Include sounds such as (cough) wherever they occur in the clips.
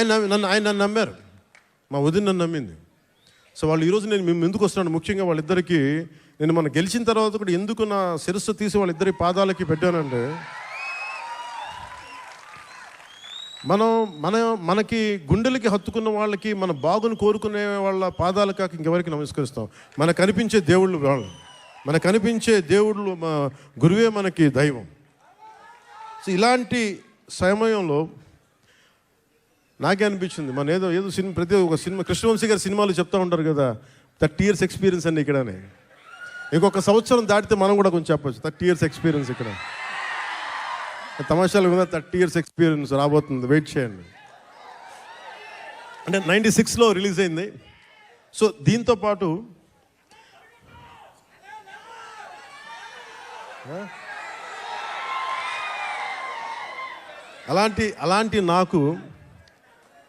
ఆయన నన్ను ఆయన నన్ను నమ్మారు. మా వదిన నన్ను నమ్మింది. సో వాళ్ళు ఈరోజు నేను మేము ఎందుకు వస్తున్నాను? ముఖ్యంగా వాళ్ళిద్దరికి నేను మనం గెలిచిన తర్వాత కూడా ఎందుకు నా శిరస్సు తీసి వాళ్ళిద్దరి పాదాలకి పెట్టానంటే మనం మన మనకి గుండెలకి హత్తుకున్న వాళ్ళకి మన బాగును కోరుకునే వాళ్ళ పాదాలు కాక ఇంకెవరికి నమస్కరిస్తాం? మనకు కనిపించే దేవుళ్ళు వాళ్ళు. మనకు కనిపించే దేవుళ్ళు మా గురువే మనకి దైవం. సో ఇలాంటి సమయంలో నాకే అనిపించింది. మన ఏదో ఏదో సినిమా ప్రతి ఒక సినిమా కృష్ణవంశీ గారి సినిమాలు చెప్తూ ఉంటారు కదా థర్టీ ఇయర్స్ ఎక్స్పీరియన్స్ అండి ఇక్కడనే. ఇంకొక సంవత్సరం దాటితే మనం కూడా కొంచెం చెప్పచ్చు. థర్టీ ఇయర్స్ ఎక్స్పీరియన్స్ ఇక్కడ. తమాషాలు కూడా థర్టీ ఇయర్స్ ఎక్స్పీరియన్స్ రాబోతుంది. వెయిట్ చేయండి. అంటే నైంటీ సిక్స్లో రిలీజ్ అయింది. సో దీంతో పాటు అలాంటి అలాంటి నాకు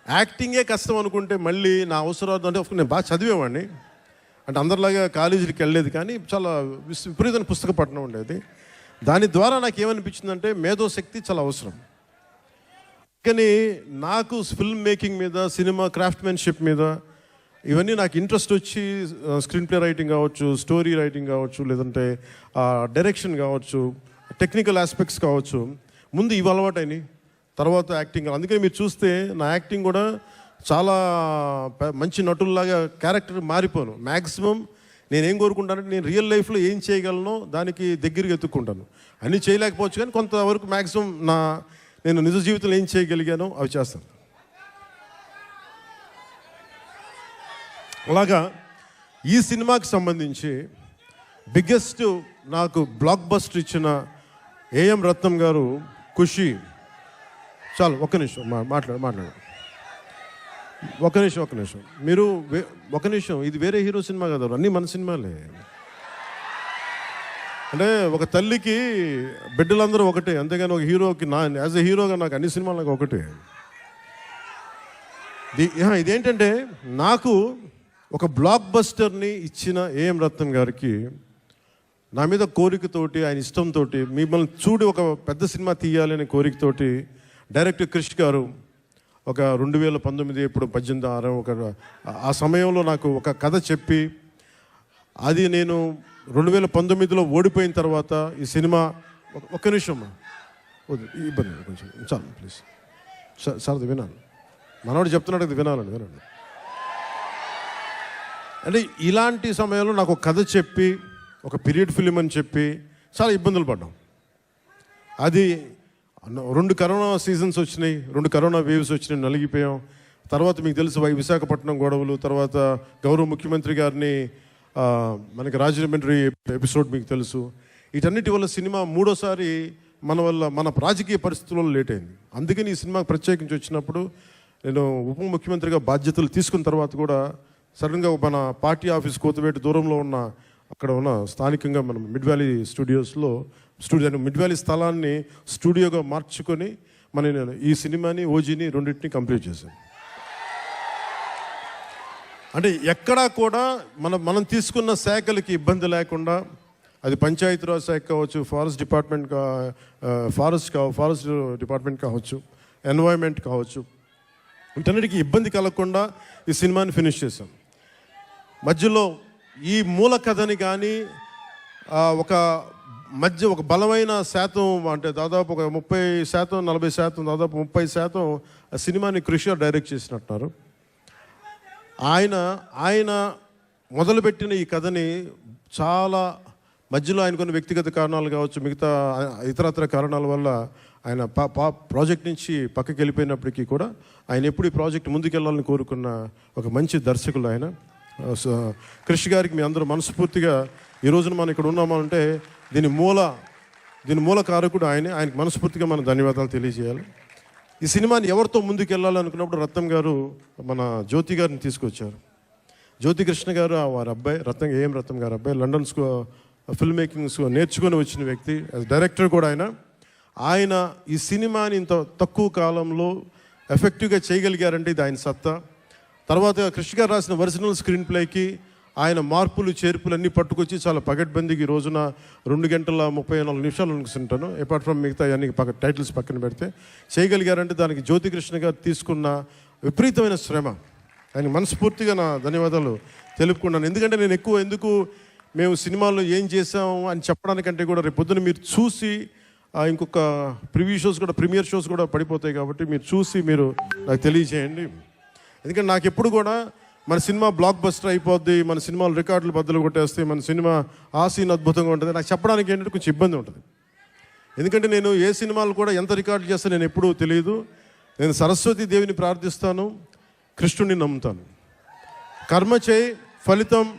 యాక్టింగే కష్టం అనుకుంటే మళ్ళీ నా అవసరాలు అంటే నేను బాగా చదివేవాడిని. అంటే అందరిలాగా కాలేజీకి వెళ్ళలేదు కానీ చాలా విపరీతమైన పుస్తక పఠనం ఉండేది. దాని ద్వారా నాకు ఏమనిపించిందంటే మేధోశక్తి చాలా అవసరం. కానీ నాకు ఫిల్మ్ మేకింగ్ మీద సినిమా క్రాఫ్ట్మెన్షిప్ మీద ఇవన్నీ నాకు ఇంట్రెస్ట్ వచ్చి స్క్రీన్ ప్లే రైటింగ్ కావచ్చు స్టోరీ రైటింగ్ కావచ్చు లేదంటే డైరెక్షన్ కావచ్చు టెక్నికల్ ఆస్పెక్ట్స్ కావచ్చు ముందు ఇవి అలవాటైనాయి. తర్వాత యాక్టింగ్ అందుకని మీరు చూస్తే నా యాక్టింగ్ కూడా చాలా మంచి నటుల్లాగా క్యారెక్టర్ మారిపోను. మ్యాక్సిమం నేను ఏం కోరుకుంటానంటే నేను రియల్ లైఫ్లో ఏం చేయగలను దానికి దగ్గరికి ఎత్తుక్కుంటాను. అన్నీ చేయలేకపోవచ్చు కానీ కొంతవరకు మ్యాక్సిమం నా నేను నిజ జీవితంలో ఏం చేయగలిగానో అవి చేస్తాను. అలాగా ఈ సినిమాకి సంబంధించి బిగ్గెస్ట్ నాకు బ్లాక్ బస్టర్ ఇచ్చిన ఏఎం రత్నం గారు ఖుషి. చాలు ఒక్క నిమిషం. మాట్లాడు మాట్లాడు. ఒక నిమిషం ఒక నిమిషం. మీరు ఒక నిమిషం. ఇది వేరే హీరో సినిమా కదా అన్నీ మన సినిమాలే. అంటే ఒక తల్లికి బిడ్డలందరూ ఒకటే అంతేగాని ఒక హీరోకి నా యాజ్ ఎ హీరోగా నాకు అన్ని సినిమాలు నాకు ఒకటే ఇదేంటంటే నాకు ఒక బ్లాక్ బస్టర్ని ఇచ్చిన ఏఎం రత్నం గారికి నా మీద కోరికతోటి ఆయన ఇష్టంతో మిమ్మల్ని చూడి ఒక పెద్ద సినిమా తీయాలి అనే కోరికతోటి డైరెక్టర్ క్రిష్ గారు ఒక రెండు వేల పంతొమ్మిది ఇప్పుడు పద్దెనిమిది ఆరు ఒక ఆ సమయంలో నాకు ఒక కథ చెప్పి అది నేను రెండు వేల పంతొమ్మిదిలో ఓడిపోయిన తర్వాత ఈ సినిమా ఒక- ఒక్క నిమిషం. ఇబ్బంది కొంచెం చాలు ప్లీజ్. సార్ సార్ అది వినాలి. మనవాడు చెప్తున్నాడు అది వినాలండి వినండి. అంటే ఇలాంటి సమయంలో నాకు ఒక కథ చెప్పి ఒక పీరియడ్ ఫిలిం అని చెప్పి చాలా ఇబ్బందులు పడ్డాం. అది రెండు కరోనా సీజన్స్ వచ్చినాయి రెండు కరోనా వేవ్స్ వచ్చినాయి నలిగిపోయాం. తర్వాత మీకు తెలుసు వై- విశాఖపట్నం గొడవలు తర్వాత గౌరవ ముఖ్యమంత్రి గారిని మనకి రాజమండ్రి ఎపిసోడ్ మీకు తెలుసు. వీటన్నిటి వల్ల సినిమా మూడోసారి మన వల్ల మన రాజకీయ పరిస్థితుల్లో లేట్ అయింది. అందుకని ఈ సినిమాకి ప్రత్యేకించి వచ్చినప్పుడు నేను ఉప ముఖ్యమంత్రిగా బాధ్యతలు తీసుకున్న తర్వాత కూడా సడన్గా మన పార్టీ ఆఫీస్ కోతవేటు దూరంలో ఉన్న అక్కడ ఉన్న స్థానికంగా మనం మిడ్ వ్యాలీ స్టూడియోస్లో స్టూడియో మిడ్ వ్యాలీ స్థలాన్ని స్టూడియోగా మార్చుకొని మన నేను ఈ సినిమాని ఓజీని రెండింటిని కంప్లీట్ చేశాను అంటే ఎక్కడా కూడా మనం మనం తీసుకున్న శాఖలకి ఇబ్బంది లేకుండా అది పంచాయతీరాజ్ శాఖ కావచ్చు ఫారెస్ట్ డిపార్ట్మెంట్ కా ఫారెస్ట్ కా ఫారెస్ట్ డిపార్ట్మెంట్ కావచ్చు ఎన్వైర్మెంట్ కావచ్చు వీటన్నిటికీ ఇబ్బంది కలగకుండా ఈ సినిమాని ఫినిష్ చేశాం. మధ్యలో ఈ మూల కథని కానీ ఒక మధ్య ఒక బలమైన శాతం అంటే దాదాపు ఒక ముప్పై శాతం నలభై శాతం దాదాపు ముప్పై శాతం ఆ సినిమాని కృషి డైరెక్ట్ చేసినట్టున్నారు. ఆయన ఆయన మొదలుపెట్టిన ఈ కథని చాలా మధ్యలో ఆయన కొన్ని వ్యక్తిగత కారణాలు కావచ్చు మిగతా ఇతరత్ర కారణాల వల్ల ఆయన పా పా ప్రాజెక్ట్ నుంచి పక్కకి వెళ్ళిపోయినప్పటికీ కూడా ఆయన ఎప్పుడు ఈ ప్రాజెక్ట్ ముందుకెళ్ళాలని కోరుకున్న ఒక మంచి దర్శకులు ఆయన. సో కృషి గారికి మీ అందరూ మనస్ఫూర్తిగా ఈ రోజున మనం ఇక్కడ ఉన్నామంటే దీని మూల దీని మూల కారకుడు ఆయనే. ఆయనకు మనస్ఫూర్తిగా మనం ధన్యవాదాలు తెలియజేయాలి. ఈ సినిమాని ఎవరితో ముందుకు వెళ్ళాలి అనుకున్నప్పుడు రత్నం గారు మన జ్యోతి గారిని తీసుకొచ్చారు. జ్యోతి కృష్ణ గారు ఆ వారి అబ్బాయి రత్నం ఏం రత్నం గారు అబ్బాయి లండన్ స్కూ ఫిల్మ్ మేకింగ్ స్కూ నేర్చుకొని వచ్చిన వ్యక్తి యాజ్ డైరెక్టర్ కూడా ఆయన. ఆయన ఈ సినిమాని ఇంత తక్కువ కాలంలో ఎఫెక్టివ్గా చేయగలిగారంటే ఇది ఆయన సత్తా. తర్వాత కృష్ణ గారు రాసిన ఒరిజినల్ స్క్రీన్ ప్లేకి ఆయన మార్పులు చేర్పులు అన్నీ పట్టుకొచ్చి చాలా పగడ్బందీకి రోజున రెండు గంటల ముప్పై నాలుగు నిమిషాలు అనుకుంటాను అపార్ట్ ఫ్రమ్ మిగతా అన్ని పక్క టైటిల్స్ పక్కన పెడితే చేయగలిగారంటే దానికి జ్యోతికృష్ణ గారు తీసుకున్న విపరీతమైన శ్రమ. ఆయన మనస్ఫూర్తిగా నా ధన్యవాదాలు తెలుపుకున్నాను ఎందుకంటే నేను ఎక్కువ ఎందుకు మేము సినిమాల్లో ఏం చేసాము అని చెప్పడానికంటే కూడా రేపు పొద్దున మీరు చూసి ఆ, ఇంకొక ప్రివ్యూ షోస్ కూడా ప్రీమియర్ షోస్ కూడా పడిపోతాయి కాబట్టి మీరు చూసి మీరు నాకు తెలియజేయండి. ఎందుకంటే నాకు ఎప్పుడు కూడా మన సినిమా బ్లాక్ బస్టర్ అయిపోద్ది మన సినిమాలు రికార్డులు బద్దలు కొట్టేస్తే మన సినిమా ఆ సీన్ అద్భుతంగా ఉంటుంది. నాకు చెప్పడానికి ఏంటంటే కొంచెం ఇబ్బంది ఉంటుంది. ఎందుకంటే నేను ఏ సినిమాలు కూడా ఎంత రికార్డు చేస్తా నేను ఎప్పుడూ తెలియదు నేను సరస్వతి దేవిని ప్రార్థిస్తాను కృష్ణుడిని నమ్ముతాను. కర్మ చేయి ఫలితం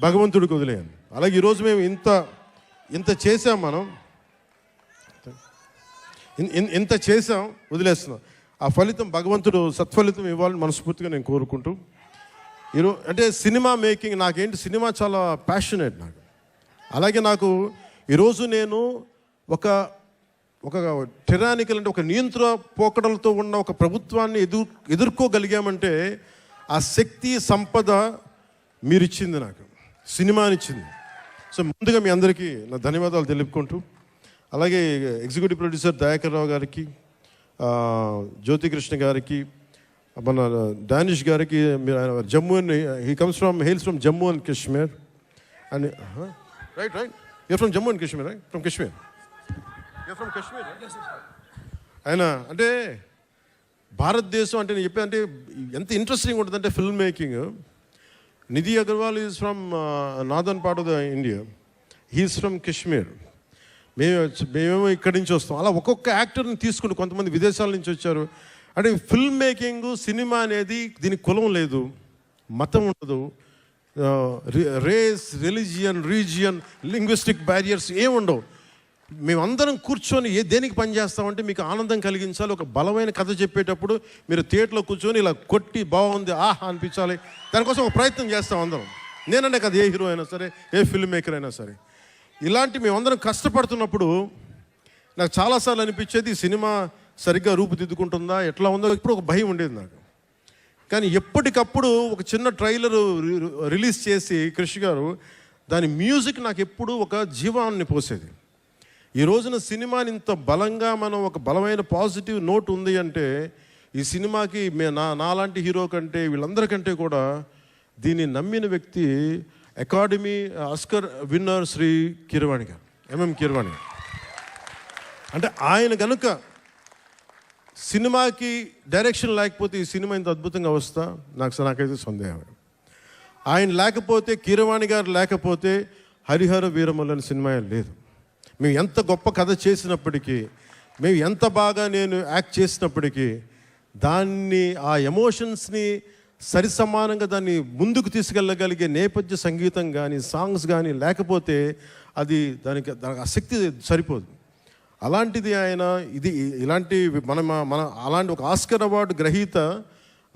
భగవంతుడికి వదిలేయాను అలాగే ఈరోజు మేము ఇంత ఇంత చేసాం మనం. ఇంత చేసాం వదిలేస్తున్నాం. ఆ ఫలితం భగవంతుడు సత్ఫలితం ఇవ్వాలని మనస్ఫూర్తిగా నేను కోరుకుంటూ ఈరోజు అంటే సినిమా మేకింగ్ నాకేంటి సినిమా చాలా ప్యాషనేట్ నాకు. అలాగే నాకు ఈరోజు నేను ఒక ఒక టెరానికల్ అంటే ఒక నియంత్రణ పోకడలతో ఉన్న ఒక ప్రభుత్వాన్ని ఎదుర్ ఎదుర్కోగలిగామంటే ఆ శక్తి సంపద మీరు ఇచ్చింది నాకు. సినిమానిచ్చింది. సో ముందుగా మీ అందరికీ నా ధన్యవాదాలు తెలుపుకుంటూ అలాగే ఎగ్జిక్యూటివ్ ప్రొడ్యూసర్ దయాకర్ రావు గారికి జ్యోతికృష్ణ గారికి మన డానిష్ గారికి మీరు ఆయన Jammu and he comes from hails from Jammu and Kashmir and right right you're from Jammu and Kashmir right from Kashmir you're from Kashmir ఆయన అంటే భారతదేశం అంటే నేను చెప్పే అంటే ఎంత ఇంట్రెస్టింగ్ ఉంటుందంటే film making Nidhi Agarwal is from northern part of the India he's from Kashmir మేము మేమేమో ఇక్కడి నుంచి వస్తాం. అలా ఒక్కొక్క యాక్టర్ని తీసుకుని కొంతమంది విదేశాల నుంచి వచ్చారు. అంటే ఫిల్మ్ మేకింగ్ సినిమా అనేది దీనికి కులం లేదు మతం ఉండదు. Race religion region linguistic barriers ఏముండవు మేమందరం కూర్చొని ఏ దేనికి పనిచేస్తామంటే మీకు ఆనందం కలిగించాలి ఒక బలమైన కథ చెప్పేటప్పుడు మీరు థియేటర్లో కూర్చొని ఇలా కొట్టి బాగుంది ఆహా అనిపించాలి దానికోసం ఒక ప్రయత్నం చేస్తాం అందరం. నేనంటే కదా ఏ హీరో అయినా సరే ఏ ఫిల్మ్ మేకర్ అయినా సరే. ఇలాంటి మేమందరం కష్టపడుతున్నప్పుడు నాకు చాలాసార్లు అనిపించేది సినిమా సరిగ్గా రూపుదిద్దుకుంటుందా? ఎట్లా ఉందో ఇప్పుడు ఒక భయం ఉండేది నాకు. కానీ ఎప్పటికప్పుడు ఒక చిన్న ట్రైలర్ రిలీజ్ చేసి కృషి గారు దాని మ్యూజిక్ నాకు ఎప్పుడూ ఒక జీవాన్ని పోసేది. ఈ రోజున సినిమాని ఇంత బలంగా మనం ఒక బలమైన పాజిటివ్ నోట్ ఉంది అంటే ఈ సినిమాకి మే నా నాలాంటి హీరో కంటే వీళ్ళందరికంటే కూడా దీన్ని నమ్మిన వ్యక్తి academy Oscar winner Shri Keeravani garu MM Keeravani గారు. అంటే ఆయన కనుక సినిమాకి డైరెక్షన్ లేకపోతే ఈ సినిమా ఇంత అద్భుతంగా వస్తా? నాకు నాకైతే సందేహం ఆయన లేకపోతే కీరవాణి గారు లేకపోతే హరిహర వీరమల్లు సినిమా లేదు. మేము ఎంత గొప్ప కథ చేసినప్పటికీ మేము ఎంత బాగా నేను యాక్ట్ చేసినప్పటికీ దాన్ని ఆ ఎమోషన్స్ని సరి సమానంగా దాన్ని ముందుకు తీసుకెళ్ళగలిగే నేపథ్య సంగీతం కానీ సాంగ్స్ కానీ లేకపోతే అది దానికి దానికి ఆ శక్తి సరిపోదు. అలాంటిది ఆయన ఇది ఇలాంటి మన మన అలాంటి ఒక ఆస్కర్ అవార్డు గ్రహీత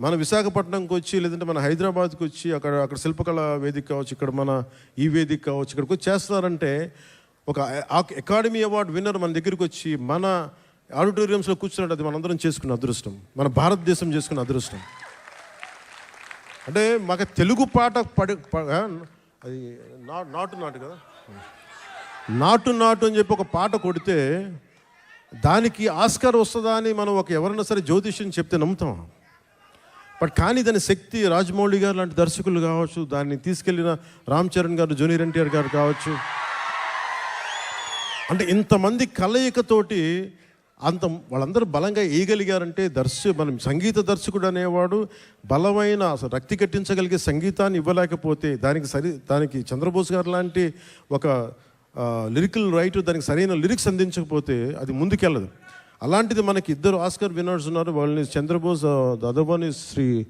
మన విశాఖపట్నంకి వచ్చి లేదంటే మన హైదరాబాద్కి వచ్చి అక్కడ అక్కడ శిల్పకళ వేదిక కావచ్చు ఇక్కడ మన ఈ వేదిక కావచ్చు ఇక్కడికి వచ్చి చేస్తున్నారంటే ఒక అకాడమీ అవార్డు విన్నర్ మన దగ్గరికి వచ్చి మన ఆడిటోరియంస్లో కూర్చున్నట్టు అది మనందరం చేసుకున్న అదృష్టం. మన భారతదేశం చేసుకున్న అదృష్టం. అంటే మాకు తెలుగు పాట పడి ప- అది నా- నాటు నాటు కదా? నాటు నాటు అని చెప్పి ఒక పాట కొడితే దానికి ఆస్కార్ వస్తుందా అని మనం ఒక ఎవరైనా సరే జ్యోతిష్యం చెప్తే నమ్ముతాం. బట్ కానీ దాని శక్తి రాజమౌళి గారు లాంటి దర్శకులు కావచ్చు దాన్ని తీసుకెళ్ళిన రామ్ చరణ్ గారు జూనియర్ ఎన్టీఆర్ గారు కావచ్చు. అంటే ఇంతమంది కలయికతోటి అంత వాళ్ళందరూ బలంగా వేయగలిగారంటే దర్శ మనం సంగీత దర్శకుడు అనేవాడు బలమైన అసలు రక్తి కట్టించగలిగే సంగీతాన్ని ఇవ్వలేకపోతే దానికి సరి దానికి చంద్రబోస్ గారు లాంటి ఒక లిరికల్ రైటర్ దానికి సరైన లిరిక్స్ అందించకపోతే అది ముందుకెళ్ళదు. అలాంటిది మనకి ఇద్దరు ఆస్కర్ విన్నర్స్ ఉన్నారు. వాళ్ళని చంద్రబోస్ దదవని శ్రీ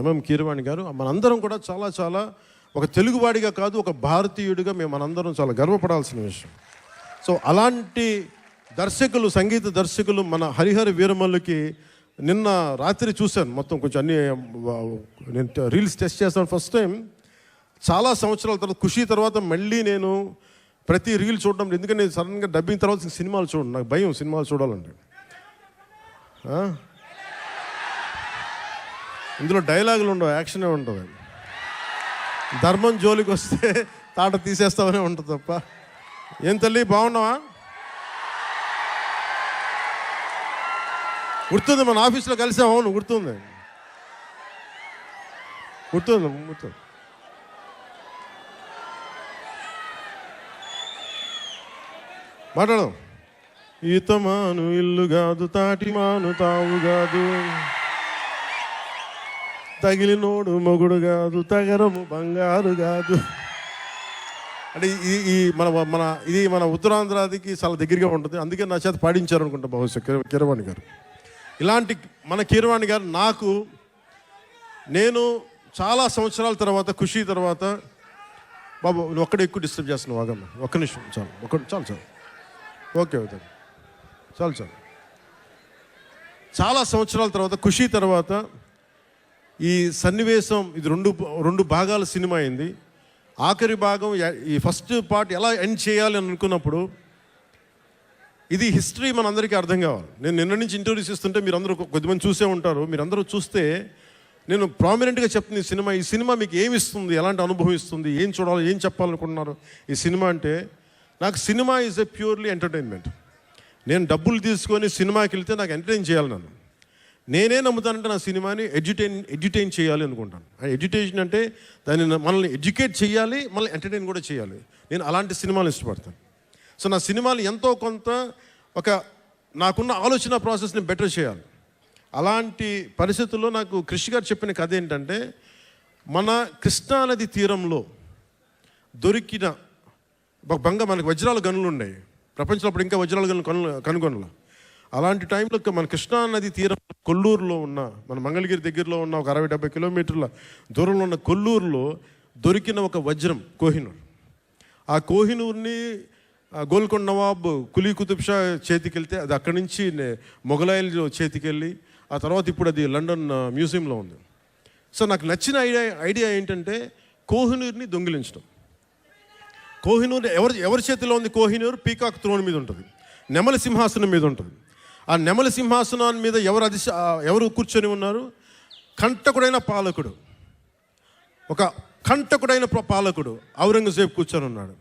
ఎంఎం కీరవాణి గారు. మనందరం కూడా చాలా చాలా ఒక తెలుగువాడిగా కాదు ఒక భారతీయుడిగా మేము మనందరం చాలా గర్వపడాల్సిన విషయం. సో అలాంటి దర్శకులు సంగీత దర్శకులు మన హరిహర వీరమల్లుకి నిన్న రాత్రి చూశాను. మొత్తం కొంచెం అన్ని నేను రీల్స్ టెస్ట్ చేస్తాను ఫస్ట్ టైం. చాలా సంవత్సరాల తర్వాత ఖుషి తర్వాత మళ్ళీ నేను ప్రతి రీల్ చూడడం ఎందుకంటే నేను సడన్గా డబ్బింగ్ తర్వాత సినిమాలు చూడండి. నాకు భయం సినిమాలు చూడాలంటే. ఇందులో డైలాగులు ఉండవు యాక్షనే ఉంటుంది. ధర్మం జోలికి వస్తే (laughs) తాట తీసేస్తామనే ఉంటుంది తప్ప. ఏం తల్లి బాగున్నావా? గుర్తుంది మన ఆఫీస్లో కలిసే అవును గుర్తుంది. గుర్తుంది గుర్తుంది. మాట్లాడదాం. ఈత మాను ఇల్లు కాదు తాటి మాను తావు కాదు. తగిలినోడు మొగుడు కాదు తగరము బంగారు కాదు. అంటే ఈ ఈ మన మన ఇది మన ఉత్తరాంధ్రాదికి చాలా దగ్గరగా ఉంటుంది. అందుకే నా చేత పాడించారు అనుకుంటా బహుశా కిర- కీరవాణి గారు. ఇలాంటి మన కీరవాణి గారు నాకు నేను చాలా సంవత్సరాల తర్వాత ఖుషి తర్వాత బాబు నువ్వు ఒక్కడే ఎక్కువ డిస్టర్బ్ చేస్తున్నావు వాగమ్మ ఒక్క నిమిషం చాలు. ఒక చాలు చాలు. Okay okay. చాలు చాలు. చాలా సంవత్సరాల తర్వాత ఖుషి తర్వాత ఈ సన్నివేశం ఇది రెండు రెండు భాగాల సినిమా అయింది. ఆఖరి భాగం ఈ ఫస్ట్ పార్ట్ ఎలా ఎండ్ చేయాలి అని అనుకున్నప్పుడు ఇది హిస్టరీ మనందరికీ అర్థం కావాలి. నేను నిన్న నుంచి ఇంటర్వ్యూస్ ఇస్తుంటే మీరు అందరూ కొద్దిమంది చూసే ఉంటారు. మీరందరూ చూస్తే నేను ప్రామినెంట్గా చెప్తుంది ఈ సినిమా ఈ సినిమా మీకు ఏమి ఇస్తుంది ఎలాంటి అనుభవం ఇస్తుంది ఏం చూడాలి ఏం చెప్పాలనుకుంటున్నారు ఈ సినిమా అంటే నాకు cinema is a purely entertainment నేను డబ్బులు తీసుకొని సినిమాకి వెళ్తే నాకు ఎంటర్టైన్ చేయాలి నన్ను. నేనే నమ్ముతానంటే నా సినిమాని ఎడ్యుటైన్ ఎడ్యుటైన్ చేయాలి అనుకుంటాను. ఆ ఎడ్యుటేషన్ అంటే దాన్ని మనల్ని ఎడ్యుకేట్ చేయాలి మళ్ళీ ఎంటర్టైన్ కూడా చేయాలి. నేను అలాంటి సినిమాలు ఇష్టపడతాను. సో నా సినిమాలు ఎంతో కొంత ఒక నాకున్న ఆలోచన ప్రాసెస్ని బెటర్ చేయాలి. అలాంటి పరిస్థితుల్లో నాకు కృషి గారు చెప్పిన కథ ఏంటంటే మన కృష్ణానది తీరంలో దొరికిన బంగ మనకి వజ్రాల గనులు ఉన్నాయి. ప్రపంచంలో అప్పుడు ఇంకా వజ్రాల గనులు కను కనుగొనల. అలాంటి టైంలో మన కృష్ణా నది తీరం కొల్లూరులో ఉన్న మన మంగళగిరి దగ్గరలో ఉన్న ఒక అరవై డెబ్బై కిలోమీటర్ల దూరంలో ఉన్న కొల్లూరులో దొరికిన ఒక వజ్రం కోహినూర్. ఆ కోహినూర్ని గోల్కొండ నవాబ్ కులీ కుతుబ్ షా చేతికి వెళ్తే అది అక్కడి నుంచి మొఘలాయిల చేతికి వెళ్ళి ఆ తర్వాత ఇప్పుడు అది లండన్ మ్యూజియంలో ఉంది. సో నాకు నచ్చిన ఐడియా ఐడియా ఏంటంటే కోహినూర్ని దొంగిలించడం. కోహినూర్ ఎవరి ఎవరి చేతిలో ఉంది కోహినూర్? పీకాక్ త్రోన్ మీద ఉంటుంది. నెమలి సింహాసనం మీద ఉంటుంది. ఆ నెమలి సింహాసనం మీద ఎవరు అధిశ ఎవరు కూర్చొని ఉన్నారు? కంటకుడైన పాలకుడు. ఒక కంటకుడైన పాలకుడు ఔరంగజేబ్ కూర్చొని ఉన్నాడు.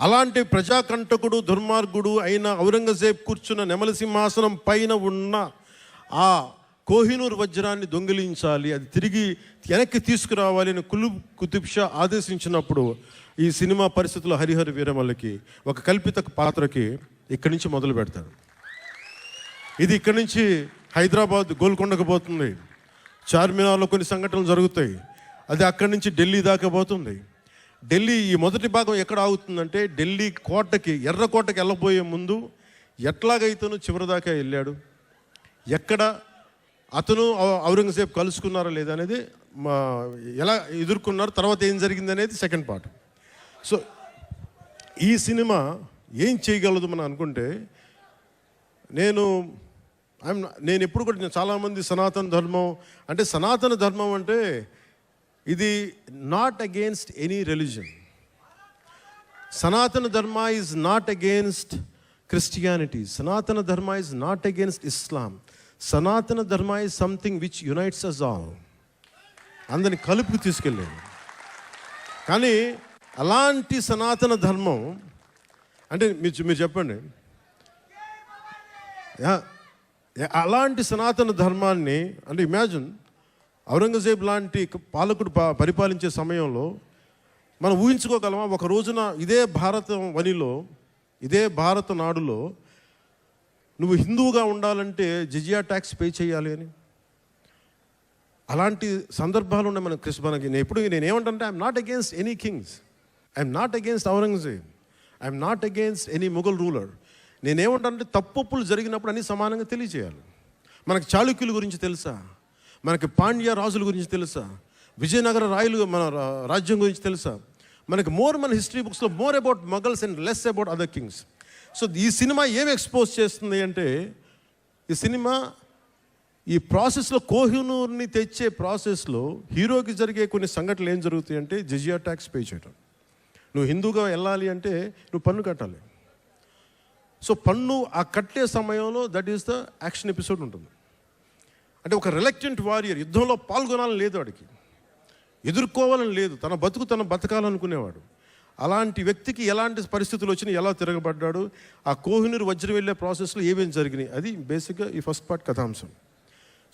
అలాంటి ప్రజాకంటకుడు దుర్మార్గుడు అయిన ఔరంగజేబ్ కూర్చున్న నెమలి సింహాసనం పైన ఉన్న ఆ కోహినూర్ వజ్రాన్ని దొంగిలించాలి అది తిరిగి వెనక్కి తీసుకురావాలి అని కులు కుతుబ్షా ఆదేశించినప్పుడు ఈ సినిమా పరిస్థితుల్లో హరిహర వీరమల్లకి ఒక కల్పిత పాత్రకి ఇక్కడి నుంచి మొదలు పెడతాడు ఇది ఇక్కడి నుంచి హైదరాబాద్ గోల్కొండకు పోతుంది. చార్మినార్లో కొన్ని సంఘటనలు జరుగుతాయి. అది అక్కడి నుంచి ఢిల్లీ దాకా పోతుంది. ఢిల్లీ ఈ మొదటి భాగం ఎక్కడ ఆగుతుందంటే ఢిల్లీ కోటకి ఎర్రకోటకి వెళ్ళబోయే ముందు ఎట్లాగైతేనో చివరి దాకా వెళ్ళాడు? ఎక్కడ అతను ఔరంగజేబ్ కలుసుకున్నారా లేదా అనేది మా ఎలా ఎదుర్కొన్నారు? తర్వాత ఏం జరిగింది అనేది సెకండ్ పార్ట్. సో ఈ సినిమా ఏం చేయగలదు మనం అనుకుంటే నేను ఐఎమ్ నేను ఎప్పుడు కూడా చాలామంది సనాతన ధర్మం అంటే సనాతన ధర్మం అంటే ఇది నాట్ అగేన్స్ట్ ఎనీ రిలీజన్ సనాతన Dharma is not against Christianity సనాతన Dharma is not against Islam Sanatana Dharma is something which unites us all అందరిని కలుపుకు తీసుకెళ్ళాను. కానీ అలాంటి సనాతన ధర్మం అంటే మీరు మీరు చెప్పండి. అలాంటి సనాతన ధర్మాన్ని అంటే ఇమాజిన్ ఔరంగజేబ్ లాంటి పాలకుడు ప- పరిపాలించే సమయంలో మనం ఊహించుకోగలమా? ఒక రోజున ఇదే భారత వనిలో ఇదే భారత నాడులో నువ్వు హిందువుగా ఉండాలంటే జిజియా ట్యాక్స్ పే చేయాలి అని. అలాంటి సందర్భాలు ఉన్నాయి మన క్రిస్ మనకి నేను ఎప్పుడు నేను I'm not against any kings. I'm not against Aurangzeb I'm not against any Mughal ruler నేనేమంటానంటే తప్పులు జరిగినప్పుడు అన్ని సమానంగా తెలియజేయాలి. మనకు చాళుక్యుల గురించి తెలుసా? మనకి పాండ్య రాజుల గురించి తెలుసా? విజయనగర రాయలు మన రా- రాజ్యం గురించి తెలుసా? మనకి మోర్ మన హిస్టరీ బుక్స్లో more about Mughals and less about other kings so ఈ సినిమా ఏం ఎక్స్పోజ్ చేస్తుంది అంటే ఈ సినిమా ఈ ప్రాసెస్లో కోహినూర్ని తెచ్చే ప్రాసెస్లో హీరోకి జరిగే కొన్ని సంఘటనలు ఏం జరుగుతాయి అంటే జిజియా ట్యాక్స్ పే చేయడం నువ్వు హిందూగా వెళ్ళాలి అంటే నువ్వు పన్ను కట్టాలి. సో పన్ను ఆ కట్టే సమయంలో that is the action episode ఉంటుంది. అంటే ఒక రిలక్టెంట్ వారియర్ యుద్ధంలో పాల్గొనాలని లేదు వాడికి. ఎదుర్కోవాలని లేదు. తన బతుకు తన బతకాలనుకునేవాడు. అలాంటి వ్యక్తికి ఎలాంటి పరిస్థితులు వచ్చినా ఎలా తిరగబడ్డాడు? ఆ కోహినూరు వజ్రం వెళ్ళే ప్రాసెస్లో ఏమేమి జరిగినాయి? అది బేసిక్గా ఈ ఫస్ట్ పార్ట్ కథాంశం.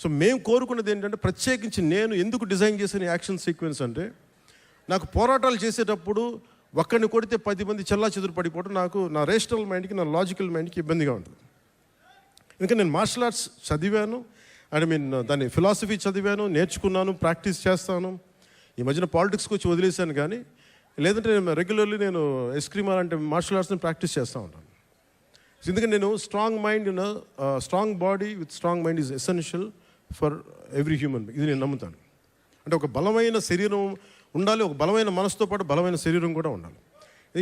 సో మేము కోరుకున్నది ఏంటంటే ప్రత్యేకించి నేను ఎందుకు డిజైన్ చేసిన యాక్షన్ సీక్వెన్స్ అంటే నాకు పోరాటాలు చేసేటప్పుడు ఒక్కడిని కొడితే పది మంది చల్లా చెదురు పడిపోవడం నాకు నా రేషనల్ మైండ్కి నా లాజికల్ మైండ్కి ఇబ్బందిగా ఉంటుంది. ఇంకా నేను మార్షల్ ఆర్ట్స్ చదివాను. ఐ మీన్ దాన్ని ఫిలాసఫీ చదివాను నేర్చుకున్నాను ప్రాక్టీస్ చేస్తాను. ఈ మధ్యన పాలిటిక్స్కి వచ్చి వదిలేశాను కానీ లేదంటే నేను రెగ్యులర్లీ నేను ఎస్క్రీమ్ అంటే మార్షల్ ఆర్ట్స్ని ప్రాక్టీస్ చేస్తూ ఉంటాను. ఎందుకంటే నేను strong mind strong body with strong mind is essential for every human ఇది నేను నమ్ముతాను. అంటే ఒక బలమైన శరీరం ఉండాలి ఒక బలమైన మనసుతో పాటు బలమైన శరీరం కూడా ఉండాలి.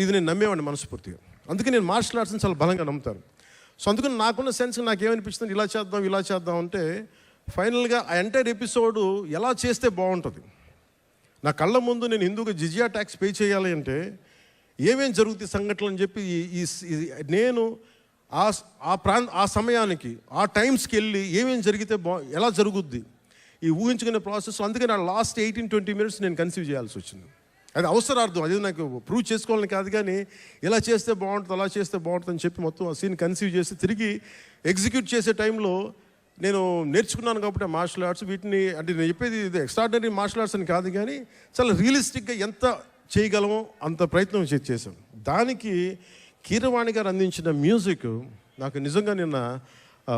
ఇది నేను నమ్మేవాడిని మనస్ఫూర్తిగా. అందుకే నేను మార్షల్ ఆర్ట్స్ని చాలా బలంగా నమ్ముతాను. సో అందుకని నాకున్న సెన్స్ నాకేమనిపిస్తుంది ఇలా చేద్దాం ఇలా చేద్దాం అంటే ఫైనల్గా ఆ ఎంటైర్ ఎపిసోడ్ ఎలా చేస్తే బాగుంటుంది? నా కళ్ళ ముందు నేను ఎందుకు జిజియా ట్యాక్స్ పే చేయాలి అంటే ఏమేం జరుగుతాయి సంఘటనలు అని చెప్పి ఈ- నేను ఆ ఆ ప్రాంత ఆ సమయానికి ఆ టైమ్స్కి వెళ్ళి ఏమేం జరిగితే బా ఎలా జరుగుద్ది? ఈ ఊహించుకునే ప్రాసెస్. అందుకే నా లాస్ట్ ఎయిటీన్ ట్వంటీ మినిట్స్ నేను కన్సీవ్ చేయాల్సి వచ్చింది. అది అవసరార్థం. అది నాకు ప్రూవ్ చేసుకోవాలని కాదు కానీ ఇలా చేస్తే బాగుంటుంది అలా చేస్తే బాగుంటుంది అని చెప్పి మొత్తం ఆ సీన్ కన్సీవ్ చేసి తిరిగి ఎగ్జిక్యూట్ చేసే టైంలో నేను నేర్చుకున్నాను కాబట్టి మార్షల్ ఆర్ట్స్ వీటిని అంటే నేను చెప్పేది ఇది ఎక్స్ట్రాడినరీ మార్షల్ ఆర్ట్స్ అని కాదు కానీ చాలా రియలిస్టిక్గా ఎంత చేయగలమో అంత ప్రయత్నం చేసాం దానికి కీరవాణి గారు అందించిన మ్యూజిక్ నాకు నిజంగా నిన్న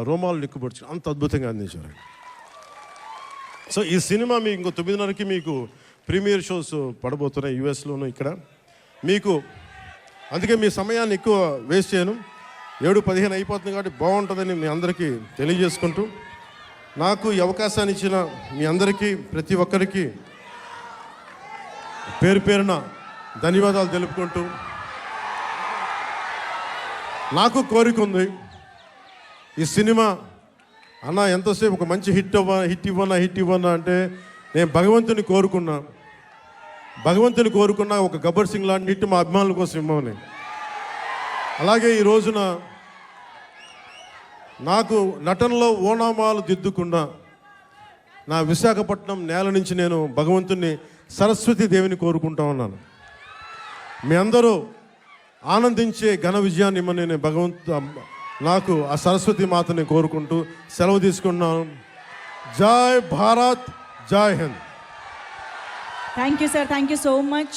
రోమాలు నిక్కుపడుచు అంత అద్భుతంగా అందించారు సో ఈ సినిమా మీకు ఇంకో తొమ్మిదిన్నరకి మీకు ప్రీమియర్ షోస్ పడబోతున్నాయి యుఎస్లోను ఇక్కడ. మీకు అందుకే మీ సమయాన్ని ఎక్కువ వేస్ట్ చేయను. ఏడు పదిహేను అయిపోతుంది కాబట్టి బాగుంటుందని మీ అందరికీ తెలియజేసుకుంటూ నాకు ఈ అవకాశాన్ని ఇచ్చిన మీ అందరికీ ప్రతి ఒక్కరికి పేరు పేరున ధన్యవాదాలు తెలుపుకుంటూ నాకు కోరిక ఉంది ఈ సినిమా అన్న ఎంతసేపు ఒక మంచి హిట్ అవ్వ హిట్ ఇవ్వనా హిట్ ఇవ్వనా అంటే నేను భగవంతుని కోరుకున్నా. భగవంతుని కోరుకున్నా ఒక గబ్బర్ సింగ్ లాంటి హిట్ మా అభిమానుల కోసం ఇవ్వమని. అలాగే ఈ రోజున నాకు నటనలో ఓనామాలు దిద్దుకున్న నా విశాఖపట్నం నేల నుంచి నేను భగవంతుని సరస్వతి దేవిని కోరుకుంటా ఉన్నాను. మీ అందరూ ఆనందించే ఘన విజయాన్ని ఇమ్మని నేను భగవంతు నాకు ఆ సరస్వతి మాతని కోరుకుంటూ సెలవు తీసుకున్నాను. Jai Bharat Jai Hind. Thank you sir thank you so much